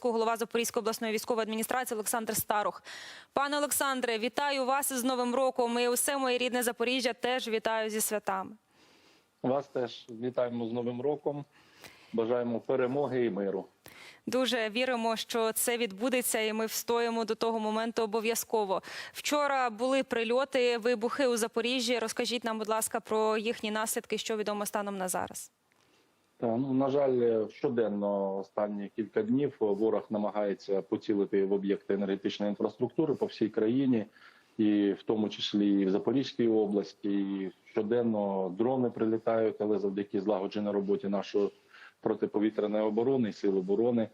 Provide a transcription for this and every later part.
зв'язку голова Запорізької обласної військової адміністрації Олександр Старух. Пане Олександре, вітаю вас із Новим роком. І усе моє рідне Запоріжжя теж вітаю зі святами. Вас теж вітаємо з Новим роком. Бажаємо перемоги і миру. Дуже віримо, що це відбудеться, і ми встоїмо до того моменту обов'язково. Вчора були прильоти, вибухи у Запоріжжі. Розкажіть нам, будь ласка, про їхні наслідки, що відомо станом на зараз. Ну, на жаль, щоденно останні кілька днів ворог намагається поцілити в об'єкти енергетичної інфраструктури по всій країні, і в тому числі і в Запорізькій області. І щоденно дрони прилітають, але завдяки злагодженій роботі нашої протиповітряної оборони і сил оборони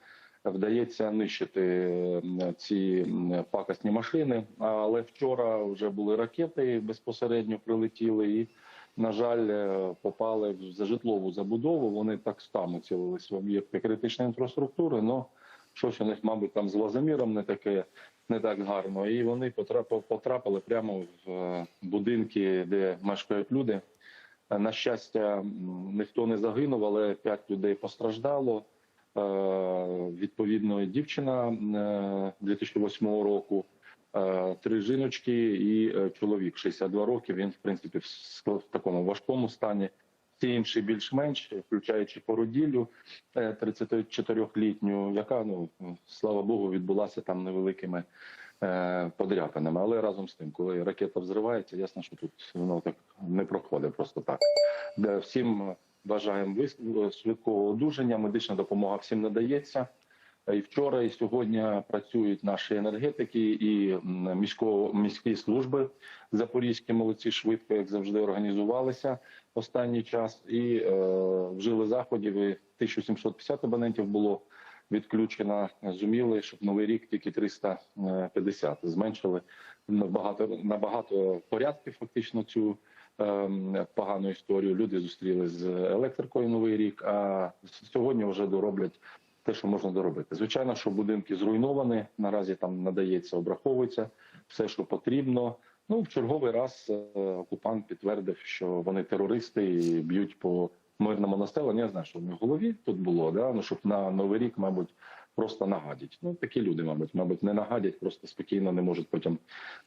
вдається нищити ці пакосні машини. Але вчора вже були ракети безпосередньо прилетіли і. На жаль, е, попали в зажитлову забудову. Вони так само цілились в об'єкти критичної інфраструктури. але щось у них, мабуть, там з лазоміром не таке не так гарно. І вони потрапили, потрапили прямо в е, будинки, де мешкають люди. Е, На щастя, ніхто не загинув, але п'ять людей постраждало. Відповідно, дівчина е, 2008 року три жіночки і чоловік 62 роки. Він в принципі в важкому стані. Всі інші більш-менш, включаючи породіллю е, 34-літню, яка ну слава Богу відбулася там невеликими е, подряпинами. Але разом з тим, коли ракета взривається, ясно, що тут воно так не проходить просто так. Де всім бажаємо вис- швидкого одужання. Медична допомога всім надається. І вчора, і сьогодні працюють наші енергетики і місько, міські служби запорізькі молодці швидко, як завжди, організувалися останній час і е, вжили заходів. І 1750 абонентів було відключено. Зуміли, щоб новий рік тільки 350 зменшили набагато набагато порядків. Фактично цю ем, погану історію. Люди зустріли з електрикою новий рік. А сьогодні вже дороблять те, що можна доробити. Звичайно, що будинки зруйновані. Наразі там надається, обраховується все, що потрібно. Ну в черговий раз е, окупант підтвердив, що вони терористи і б'ють по мирному населенню. Я знаю, що в голові тут було, да? ну щоб на новий рік, мабуть, просто нагадять. Ну такі люди, мабуть, мабуть, не нагадять, просто спокійно не можуть потім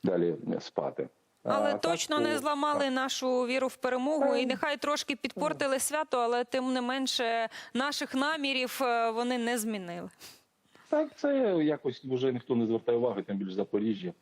далі спати. Але А, точно так, не зламали нашу віру в перемогу, і нехай трошки підпортили свято, але тим не менше наших намірів е, вони не змінили. Так, це якось вже ніхто не звертає уваги, тим більше в Запоріжжі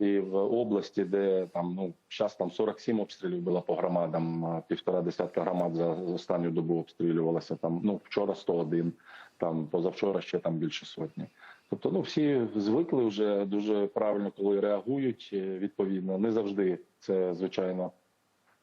і в області, де там ну зараз там 47 обстрілів було по громадам, півтора десятка громад за останню добу обстрілювалося. Там ну вчора 101, там позавчора ще там більше сотні. Тобто, ну всі звикли вже дуже правильно, коли реагують. е, Відповідно, не завжди це звичайно.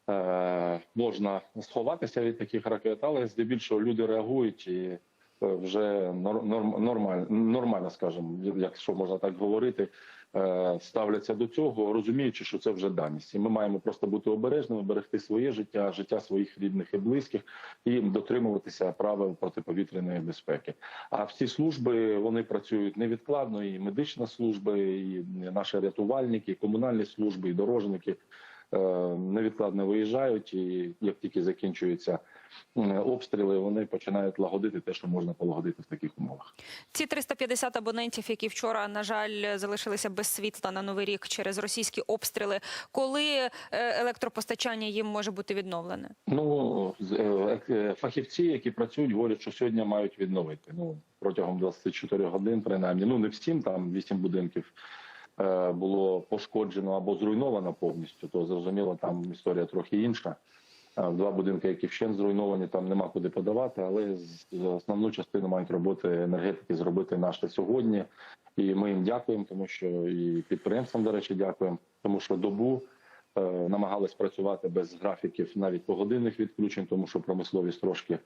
е, Можна сховатися від таких ракет, але здебільшого люди реагують і вже нор- нормально, нормально, скажімо, якщо можна так говорити, е, ставляться до цього, розуміючи, що це вже даність. І ми маємо просто бути обережними, берегти своє життя, життя своїх рідних і близьких, і дотримуватися правил протиповітряної безпеки. А всі служби вони працюють невідкладно, і медична служба, і наші рятувальники, і комунальні служби, і дорожники е, невідкладно виїжджають. І як тільки закінчуються е, обстріли, вони починають лагодити те, що можна полагодити в таких умовах. Ці 350 абонентів, які вчора, на жаль, залишилися без світла на новий рік через російські обстріли. Коли е, електропостачання їм може бути відновлене? Ну е, е, фахівці, які працюють, говорять, що сьогодні мають відновити. Ну протягом 24 годин, принаймні. Ну не всім там 8 будинків е, було пошкоджено або зруйновано повністю. То зрозуміло, там історія трохи інша. Е, Два будинки, які вщент зруйновані, там нема куди подавати, але основну частину мають роботи енергетики зробити наші сьогодні. І ми їм дякуємо, тому що і підприємствам, до речі, дякуємо, тому що добу е, намагались працювати без графіків навіть погодинних відключень, тому що промисловість трошки,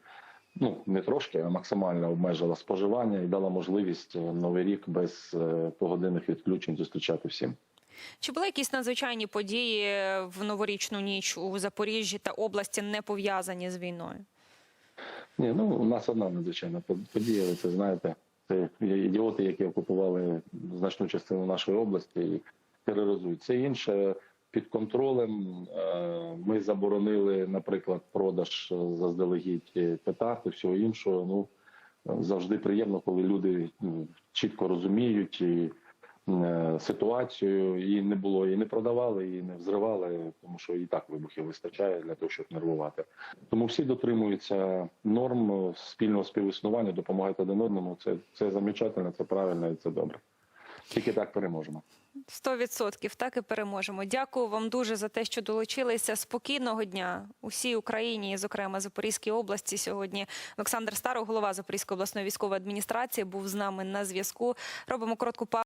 ну не трошки, а максимально обмежила споживання і дала можливість е, новий рік без е, погодинних відключень зустрічати всім. Чи були якісь надзвичайні події в новорічну ніч у Запоріжжі та області, не пов'язані з війною? Ні, ну у нас одна надзвичайна подія. Ви це знаєте. Це ідіоти, які окупували значну частину нашої області і тероризують. Це інше під контролем. Е, Ми заборонили, наприклад, продаж е, заздалегідь е, петард і всього іншого. Ну завжди приємно, коли люди чітко розуміють і ситуацію, і не було, і не продавали, і не взривали, тому що і так вибухів вистачає для того, щоб нервувати. Тому всі дотримуються норм спільного співіснування, допомагають один одному. Це, це замечательно, це правильно і це добре. Тільки так переможемо. 100% так і переможемо. Дякую вам дуже за те, що долучилися. Спокійного дня усій Україні, зокрема Запорізькій області. Сьогодні Олександр Старов, голова Запорізької обласної військової адміністрації, був з нами на зв'язку. Робимо коротку паузу.